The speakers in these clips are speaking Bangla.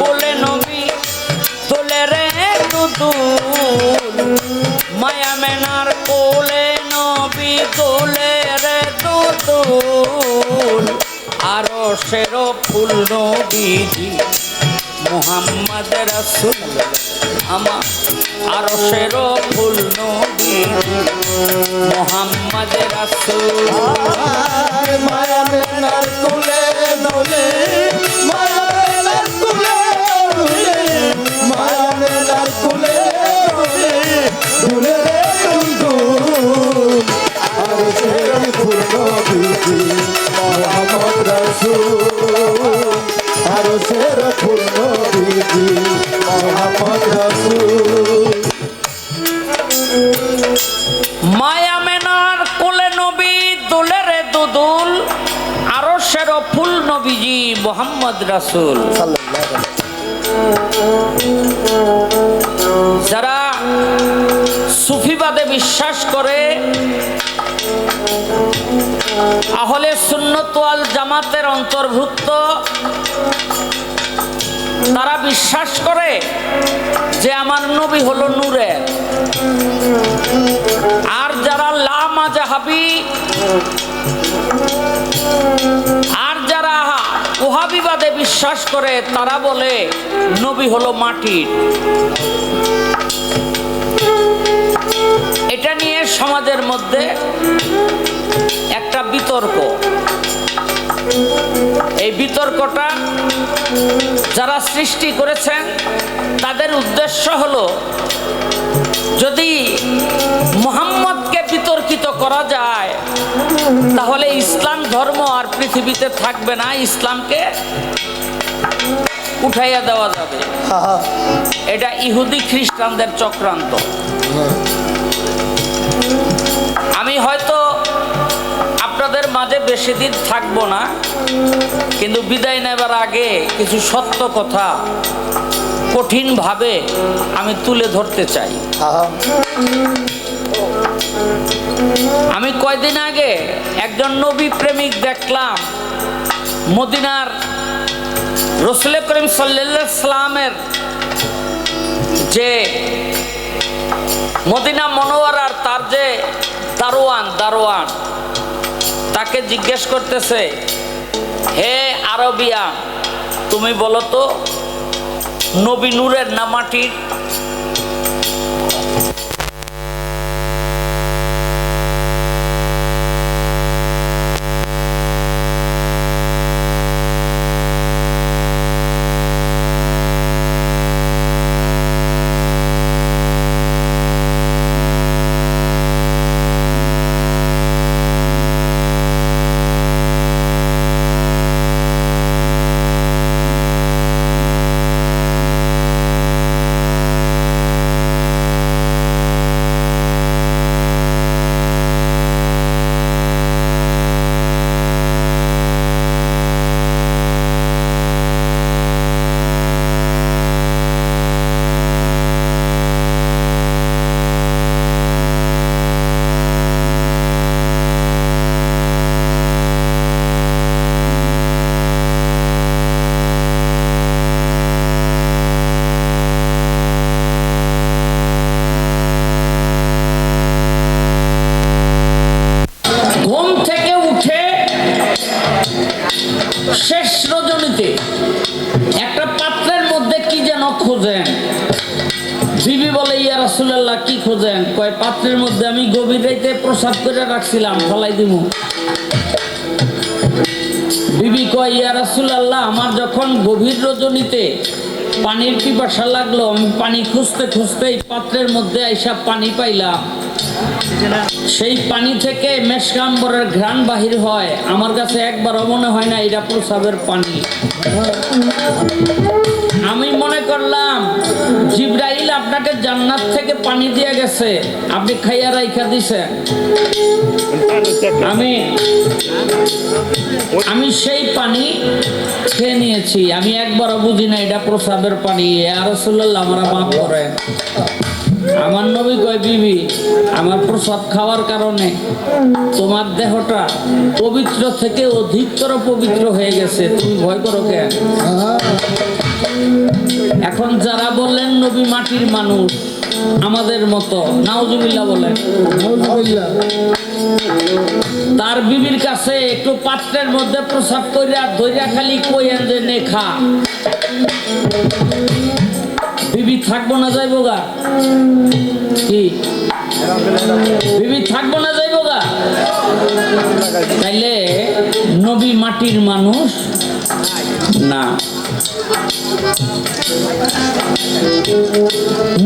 কোলে নবী, তোলে রে দুদুল। মায়া মেনার কোলে নবী, তোলে রে দুদুল। আরও সেরো ফুল নবীজি, মোহাম্মদ রসুল আমার। আরও সেরো ফুল নবী মোহাম্মদ রসুল। মায়া মেলার কুলে নলে মোহাম্মদ রাসুল। যারা সুফিবাদে বিশ্বাস করে, আহলে সুন্নতওয়াল জামাতের অন্তর্ভুক্ত, তারা বিশ্বাস করে যে আমার নবী হলো নূরে। আর যারা লামা জাহাবি আর যারা ওহাবিবাদে বিশ্বাস করে, তারা বলে, নবী হলো মাটির এটা নিয়ে সমাজের মধ্যে একটা বিতর্ক। এই বিতর্কটা যারা সৃষ্টি করেছেন, তাদের উদ্দেশ্য হলো, যদি মোহাম্মদকে বিতর্কিত করা যায়, তাহলে ইসলাম ধর্ম আর পৃথিবীতে থাকবে না ইসলামকে উঠাইয়া দেওয়া যাবে। এটা ইহুদি খ্রিস্টানদের চক্রান্ত। আমি হয়তো আপনাদের মাঝে বেশি দিন থাকব না কিন্তু বিদায় নেবার আগে কিছু সত্য কথা কঠিনভাবে আমি তুলে ধরতে চাই। আমি কয়দিন আগে একজন নবী প্রেমিক দেখলাম মদিনার রসুল করিম সাল্লামের যে মদিনা মনোয়ারার তার যে দারোয়ান দারোয়ান, তাকে জিজ্ঞেস করতেছে, হে আরবিয়া, তুমি বলো তো, নবী নূরের না মাটির করে রাখছিলাম, ফলাই দিব বিবি কয়, ইয়া রাসুলাল্লাহ, আমার যখন গভীর রজনীতে পানির পিপাসা লাগল, আমি পানি খুঁজতে খুঁজতে এই পাত্রের মধ্যে আইসা পানি পাইলাম। সেই পানি থেকে মেশকাম্বরের ঘ্রাণ বাহির হয়। আমার কাছে একবারও মনে হয় না, এটা প্রসাবের পানি। আমি মনে করলাম, জিব্রাইল আপনাকে জান্নাত থেকে পানি দিয়ে গেছে। আপনি খাইয়া রাইখা দিছেন। আমি আমি সেই পানি খেয়ে নিয়েছি। আমি একবারও বুঝি না, এটা প্রসাদের পানি। আর রসুল্লাহ আমরা মাফ করে আমার নবী কয়, বিবি, আমার প্রসাদ খাওয়ার কারণে তোমার দেহটা পবিত্র থেকে অধিকতর পবিত্র হয়ে গেছে। তুমি ভয় করো কেন? এখন যারা বললেন নবী মাটির মানুষ আমাদের মতো নাউজুবিল্লাহ বলেন। তার বিবির কাছে একটু পাত্রের মধ্যে প্রসাদ কইরা ধইরা খালি কইয়েন যে নেখা বিবি থাকব না যাইবো গা? কি? বিবি থাকব না যাইবো গা? তাইলে নবী মাটির মানুষ? না।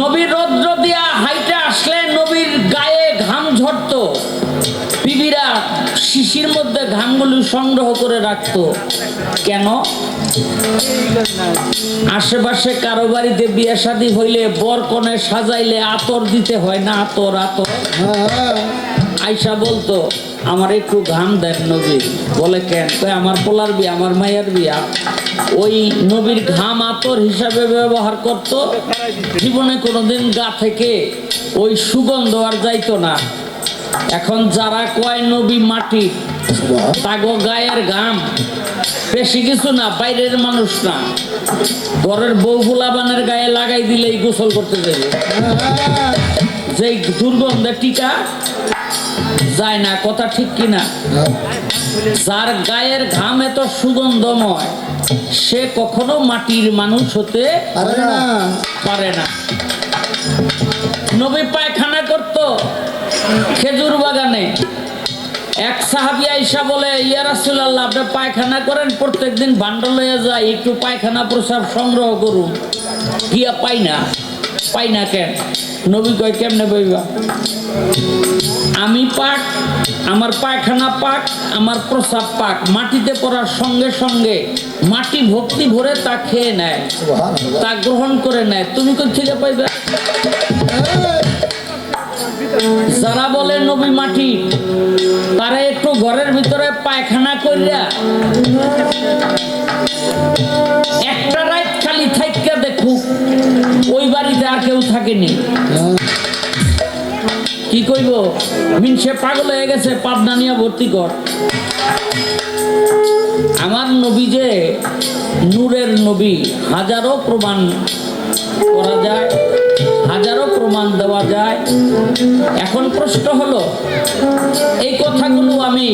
নবীর রৌদ্র দিয়া হাইটে আসলে নবীর গায়ে ঘাম ঝরতো। বিবিরা শিশির মধ্যে ঘামগুলো সংগ্রহ করে রাখতো। কেন? আশেপাশে কারও বাড়িতে বিয়ে শাদী হইলে বর কনে সাজাইলে আতর দিতে হয় না, আতর আতর। আয়সা বলতো, আমার একটু ঘাম দেন নবী। বলে, কেন? কয়, আমার পোলার বিয়া, আমার মায়ের বিয়া। ওই নবীর ঘাম আতর হিসাবে ব্যবহার করত। জীবনে কোনোদিন গা থেকে ওই সুগন্ধ আর যাইতো না। এখন যারা কয় নবী মাটি, তাগো গায়ের ঘাম। বেশি কিছু না, বাইরের মানুষ না। ঘরের বউ গুলাবানের গায়ে লাগাই দিলেই গোসল করতে যাবে। যে দুর্গন্ধে টিকা যায় না কথা ঠিক কিনা? যার গায়ের ঘাম এত সুগন্ধময় সে কখনো মাটির মানুষ হতে পারে না। নবী পায়খানা করত খেজুর বাগানে। এক সাহাবি আইসা বলে ইয়া রাসূলুল্লাহ আপনি পায়খানা করেন প্রত্যেকদিন ভান্ড লইয়া যায় একটু পায়খানা প্রসাব সংগ্রহ করুন। গিয়া পাই না পাই না কেন? নবী কয় কেমনে বইবা আমি পাক আমার পায়খানা পাক আমার প্রসাব পাক। মাটিতে পড়ার সঙ্গে সঙ্গে মাটি ভক্তি ভরে তা খেয়ে নেয় তা গ্রহণ করে নেয়। তুমি কই থেকে পাইবে? যারা বলে নবী মাটি তারা একটু ঘরের ভিতরে পায়খানা কইরা একটা রাত খালি থাইকা দেখুক ওই বাড়িতে আর কেউ থাকেনি। কি কইব? মিনসে পাগল হয়ে গেছে, পাবনা নিয়ে ভর্তি কর। আমার নবী যে নূরের নবী, হাজারো প্রমাণ করা যায়, হাজারো প্রমাণ দেওয়া যায়। এখন প্রশ্ন হলো, এই কথাগুলো আমি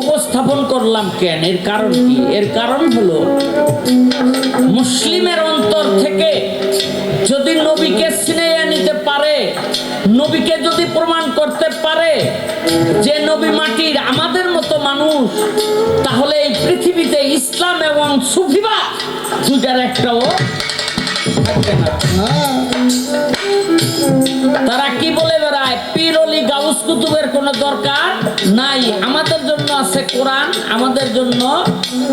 উপস্থাপন করলাম কেন? এর কারণ কি? এর কারণ হলো, মুসলিমের অন্তর থেকে যদি নবীকে পারে নবীকে যদি প্রমাণ করতে পারে যে নবী মাটির আমাদের মতো মানুষ, তাহলে এই পৃথিবীতে ইসলাম এবং সুফিবা দুটার একটাও তারা কি বলে বেড়ায়? পীর অলি গাউস কুতুবের কোনো দরকার নাই। আমাদের জন্য আছে কোরআন, আমাদের জন্য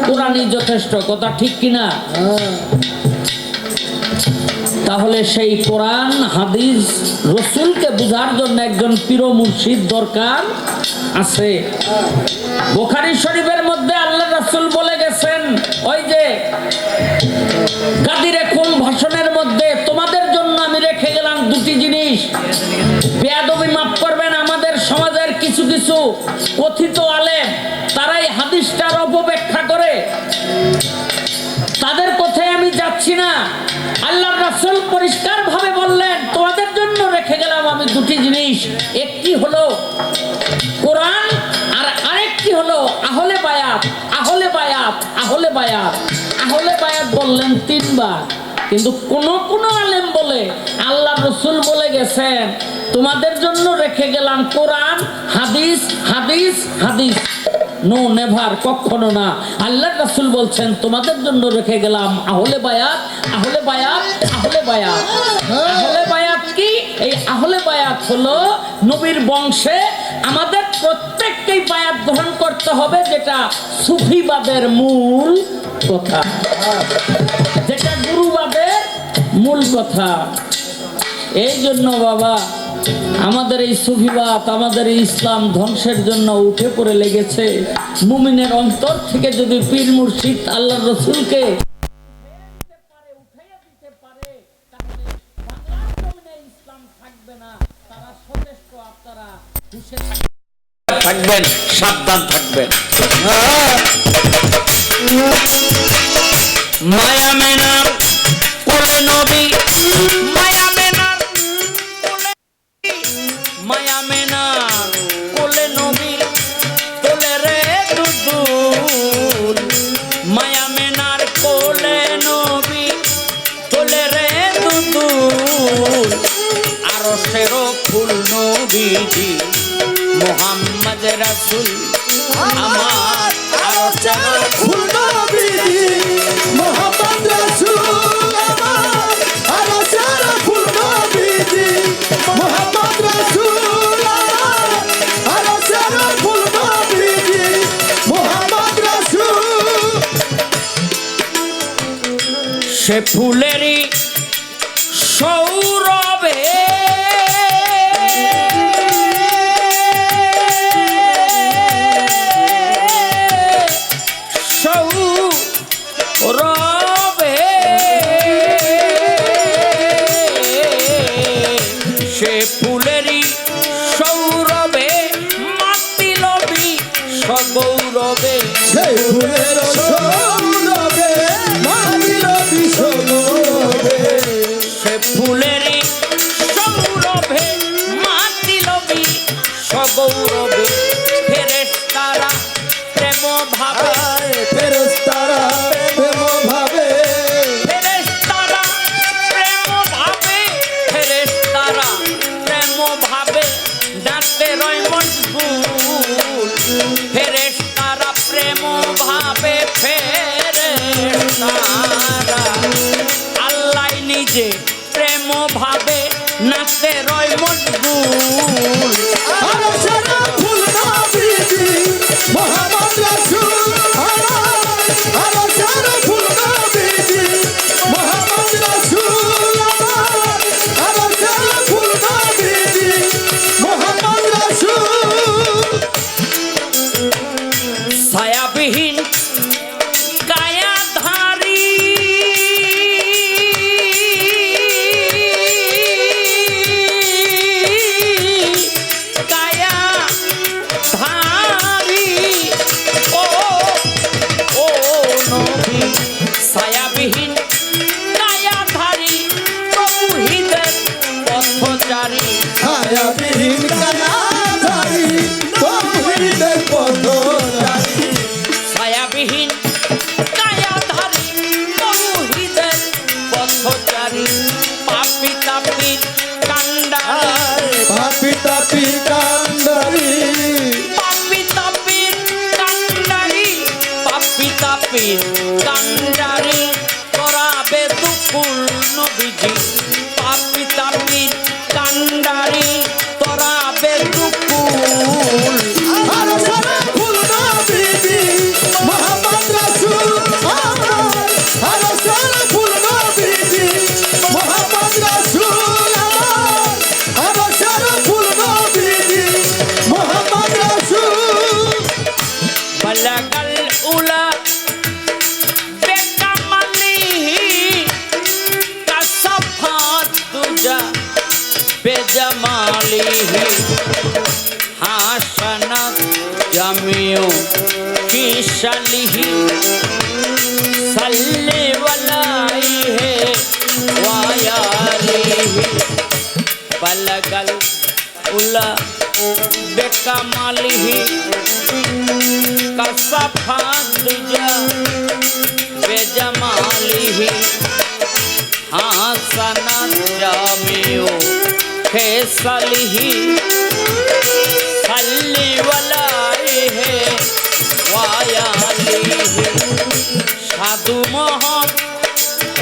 কোরআনই যথেষ্ট। কথা ঠিক কিনা? তাহলে সেই কোরআন, হাদিস, রসুলকে বোঝার জন্য একজন পীর মুর্শিদ দরকার আছে। বোখারি শরীফের মধ্যে আল্লাহ রসুল বলে গেছেন, ওই যে গাদিরে খুন ভাষণের মধ্যে, তোমাদের জন্য আমি রেখে গেলাম দুটি জিনিস, বেয়াদবি আহলে বায়াত আহলে বায়াত বললেন তিনবার। কিন্তু কোন কোন আলেম বলে, আল্লাহ রসুল বলে গেছেন, তোমাদের জন্য রেখে গেলাম কোরআন, হাদিস হাদিস হাদিস। নো নেভার কখনো না। আল্লাহ রাসূল বলছেন, তোমাদের জন্য রেখে গেলাম আহলে বায়াত আহলে বায়াত আহলে বায়াত। আহলে বায়াত কি? এই আহলে বায়াত হলো নবীর বংশে আমাদের প্রত্যেককেই বায়াত গ্রহণ করতে হবে, যেটা সুফিবাদের মূল কথা। যেটা গুরুবাদের মূল কথা। এই জন্য বাবা, আমাদের এই সুফিবাদ, আমাদের এই ইসলাম ধ্বংসের জন্য উঠে পড়ে লেগেছে। মুমিনের অন্তর থেকে যদি পীর মুর্শিদ আল্লাহ রসুলকে থাকবেন সাবধান থাকবেন। হ্যাঁ। মায়া মেনা সে ফুলেরই সৌরভে। সৌরভে। সে ফুলেরই সৌরভে মাতি লবি সগৌরবে সে ফুলের সৌরভ। 对。हासन जमियो की सलही सल्ले वलाई है, वायारी बलगल उला, बेकमाली कसफा तुझा बेजमाली हासन जमियो है सलही। सली वलाई है। वायाली সাধু মহম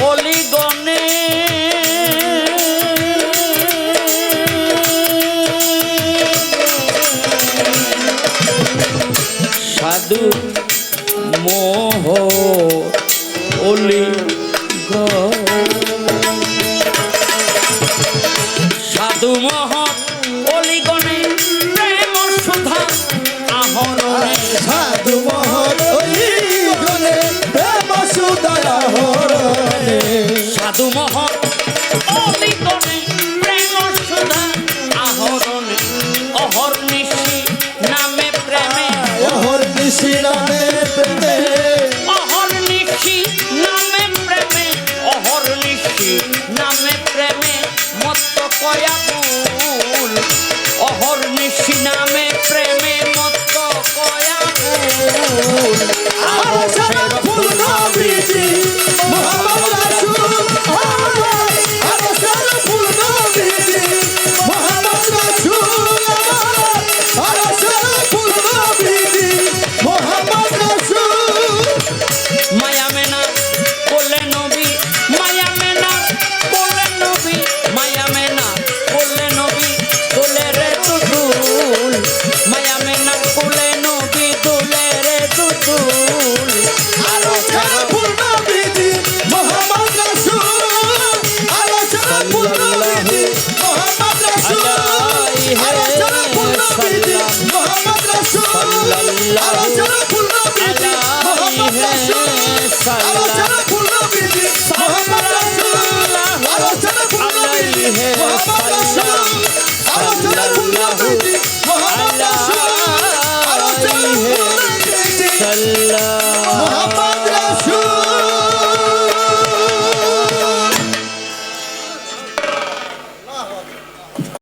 অলিগণে সাধু মোহ অলি সাধু মহল